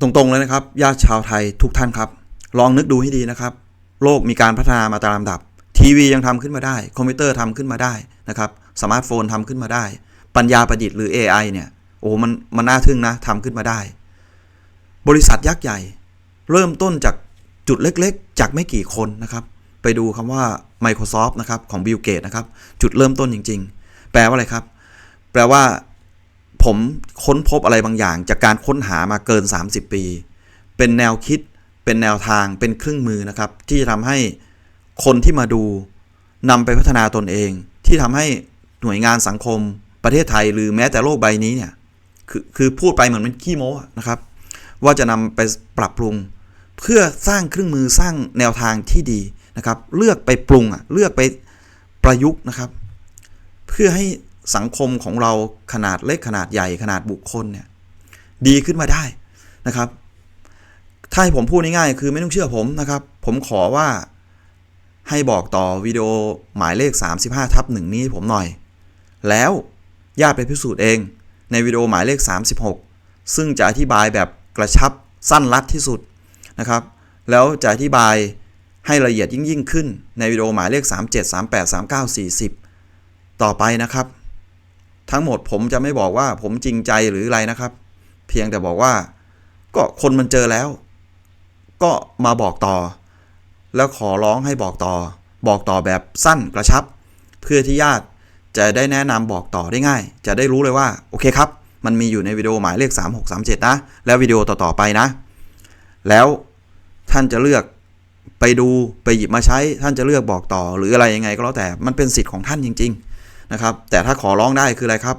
ตรงๆเลยนะครับญาติชาวไทยทุกท่านครับ ลองนึกดูให้ดีนะครับ โลกมีการพัฒนามาตามลำดับ ทีวียังทำขึ้นมาได้ คอมพิวเตอร์ทำขึ้นมาได้นะครับสมาร์ทโฟนทำขึ้นมาได้ ปัญญาประดิษฐ์หรือ AI เนี่ยโอ้มันมันน่าทึ่งนะทำขึ้นมาได้ บริษัทยักษ์ใหญ่ เริ่มต้นจากจุดเล็กๆ จากไม่กี่คนนะครับ ไปดูคำว่า Microsoft นะครับของ Bill Gates นะครับ จุดเริ่มต้นจริง ๆ แปลว่าอะไรครับ แปลว่า ผมค้นพบอะไรบางอย่าง จากการค้นหามาเกิน 30 ปี เป็นแนวคิด เป็นแนวทาง เป็นเครื่องมือนะครับ ที่จะทำให้คนที่มาดูนำไปพัฒนาตนเอง ที่ทำให้หน่วยงานสังคม ประเทศไทยหรือแม้แต่โลกใบนี้เนี่ยคือคือพูดไปเหมือนเป็นขี้โม้นะครับ ว่าจะนำไปปรับปรุง เพื่อสร้างเครื่องมือสร้างแนวทางที่ดีนะครับ เลือกไปปรุงอะเลือกไปประยุกต์นะครับ เพื่อให้ สังคมของเราขนาดเล็กขนาดใหญ่ขนาดบุคคลเนี่ยดีขึ้นมาได้นะครับ ถ้าให้ผมพูดง่ายๆคือไม่ต้องเชื่อผมนะครับ ผมขอว่าให้บอกต่อวิดีโอหมายเลข 35ทับหนึ่งนี้ผมหน่อย แล้วญาติไปพิสูจน์เอง ในวิดีโอหมายเลข 36 ซึ่งจะอธิบายแบบกระชับสั้นรัดที่สุดนะครับ แล้วจะอธิบายให้ละเอียดยิ่งยิ่งขึ้นในวิดีโอหมายเลข 37 38 39 40 ต่อไปนะครับ ทั้งหมดผมจะไม่บอกว่าผมจริงใจหรืออะไรนะครับ เพียงแต่บอกว่า ก็คนมันเจอแล้ว ก็มาบอกต่อ แล้วขอร้องให้บอกต่อ บอกต่อแบบสั้นกระชับ เพื่อที่ญาติจะได้แนะนำบอกต่อได้ง่าย จะได้รู้เลยว่าโอเคครับ มันมีอยู่ในวิดีโอหมายเลข 3637 นะ แล้ววิดีโอต่อๆไปนะ แล้วท่านจะเลือกไปดูไปหยิบมาใช้ท่านจะเลือกบอกต่อ หรืออะไรยังไงก็แล้วแต่มันเป็นสิทธิ์ของท่านจริง ๆ นะครับ แต่ถ้าขอร้องได้คืออะไรครับ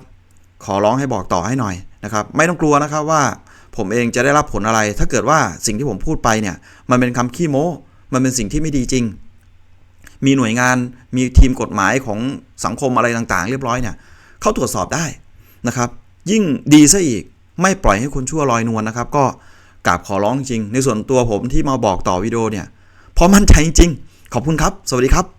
ขอร้องให้บอกต่อให้หน่อยนะครับ ไม่ต้องกลัวนะครับว่าผมเองจะได้รับผลอะไร ถ้าเกิดว่าสิ่งที่ผมพูดไปเนี่ย มันเป็นคำขี้โม้ มันเป็นสิ่งที่ไม่ดีจริง มีหน่วยงาน มีทีมกฎหมายของสังคมอะไรต่างๆ เรียบร้อยเนี่ย เขาตรวจสอบได้นะครับ ยิ่งดีซะอีก ไม่ปล่อยให้คนชั่วลอยนวลนะครับ ก็กราบขอร้องจริง ในส่วนตัวผมที่มาบอกต่อวิดีโอเนี่ยเพราะมั่นใจจริง ขอบคุณครับ สวัสดีครับ